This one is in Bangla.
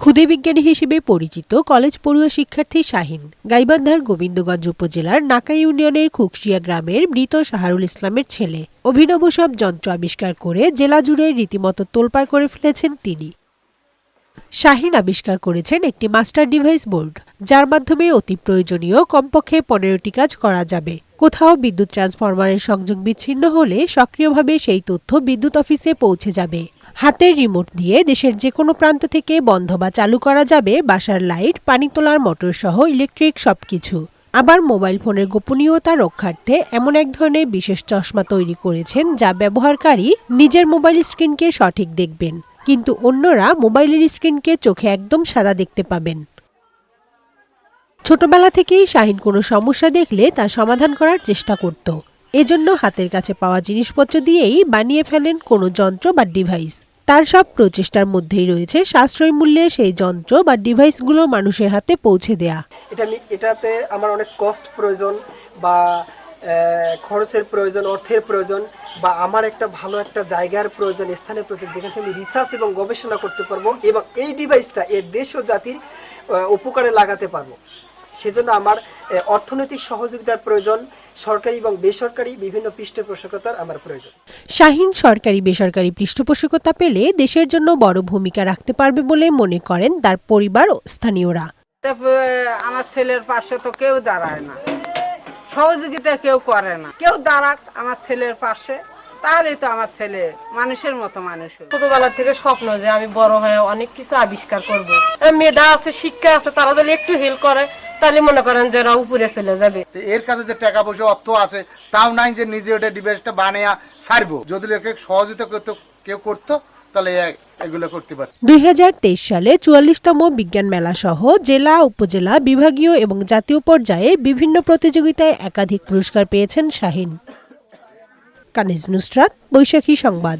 ক্ষুদে বিজ্ঞানী হিসেবে পরিচিত কলেজ পড়ুয়া শিক্ষার্থী শাহিন, গাইবান্ধার গোবিন্দগঞ্জ উপজেলার নাকা ইউনিয়নের খুকশিয়া গ্রামের মৃত শাহারুল ইসলামের ছেলে। অভিনব সব যন্ত্র আবিষ্কার করে জেলা জুড়ে রীতিমতো তোলপাড় করে ফেলেছেন তিনি। শাহিন আবিষ্কার করেছেন একটি মাস্টার ডিভাইস বোর্ড, যার মাধ্যমে অতি প্রয়োজনীয় কমপক্ষে পনেরোটি কাজ করা যাবে। কোথাও বিদ্যুৎ ট্রান্সফরমারের সংযোগ বিচ্ছিন্ন হলে সক্রিয়ভাবে সেই তথ্য বিদ্যুৎ অফিসে পৌঁছে যাবে। হাতের রিমোট দিয়ে দেশের যে কোনো প্রান্ত থেকে বন্ধ বা চালু করা যাবে বাসার লাইট পানি তোলার মোটর সহ ইলেকট্রিক সবকিছু। আবার মোবাইল ফোনের গোপনীয়তা রক্ষার্থে এমন এক ধরনের বিশেষ চশমা তৈরি করেছেন যা ব্যবহারকারী নিজের মোবাইল স্ক্রিনকে সঠিক দেখবেন। কিন্তু অন্যরা মোবাইলের স্ক্রিনকে চোখে একদম সাদা দেখতে পাবেন। ছোটবেলা থেকেই শাহিন কোনো সমস্যা দেখলে তা সমাধান করার চেষ্টা করত। এজন্য হাতের কাছে পাওয়া জিনিসপত্র দিয়েই বানিয়ে ফেলেন কোনো যন্ত্র বা ডিভাইস তার সব প্রচেষ্টার মধ্যেই রয়েছে সাশ্রয় মূল্যে সেই যন্ত্র বা ডিভাইসগুলো মানুষের হাতে পৌঁছে দেয়া। এটা আমি এটাতে আমার অনেক কস্ট প্রয়োজন বা খরচের প্রয়োজন, অর্থের প্রয়োজন বা আমার একটা ভালো একটা জায়গার প্রয়োজন, স্থানের প্রয়োজন, যেখান আমি রিসার্চ এবং গবেষণা করতে পারব এবং এই ডিভাইসটা এর দেশ ও জাতির উপকারে লাগাতে পারব। সেজন্য আমার অর্থনৈতিক সহযোগিতার প্রয়োজন সরকারি এবং বেসরকারি বিভিন্ন পৃষ্ঠপোষকতার আমার প্রয়োজন। শাহিন সরকারি বেসরকারি পৃষ্ঠপোষকতা পেলে দেশের জন্য বড় ভূমিকা রাখতে পারবে বলে মনে করেন তার পরিবার ও স্থানীয়রা। আমার ছেলের পাশে তো কেউ দাঁড়ায় না। সহযোগিতা কেউ করে না। কেউ দাঁড়াক আমার ছেলের পাশে তাহলেই তো আমার ছেলে মানুষের মতো মানুষ হবে। ছোটবেলা থেকে স্বপ্ন যে আমি বড় হয়ে অনেক কিছু আবিষ্কার করব। মেধা আছে শিক্ষা আছে তারা যদি একটু হেল্প করে তাহলে মনে করেন যে এরা উপরে চলে যাবে। এর কাছে যে টাকা পয়সা অর্থ আছে তাও নাই যে নিজে ওটা ডিভাইসটা বানিয়ে ছাড়বো। যদি লোকে সহযোগিতা করতো কেউ করতো তাহলে এগুলো করতে পারত। দুই সালে চুয়াল্লিশতম বিজ্ঞান মেলা সহ জেলা উপজেলা বিভাগীয় এবং জাতীয় পর্যায়ে বিভিন্ন প্রতিযোগিতায় একাধিক পুরস্কার পেয়েছেন শাহিন। কানিজ নুসরাত বৈশাখী সংবাদ।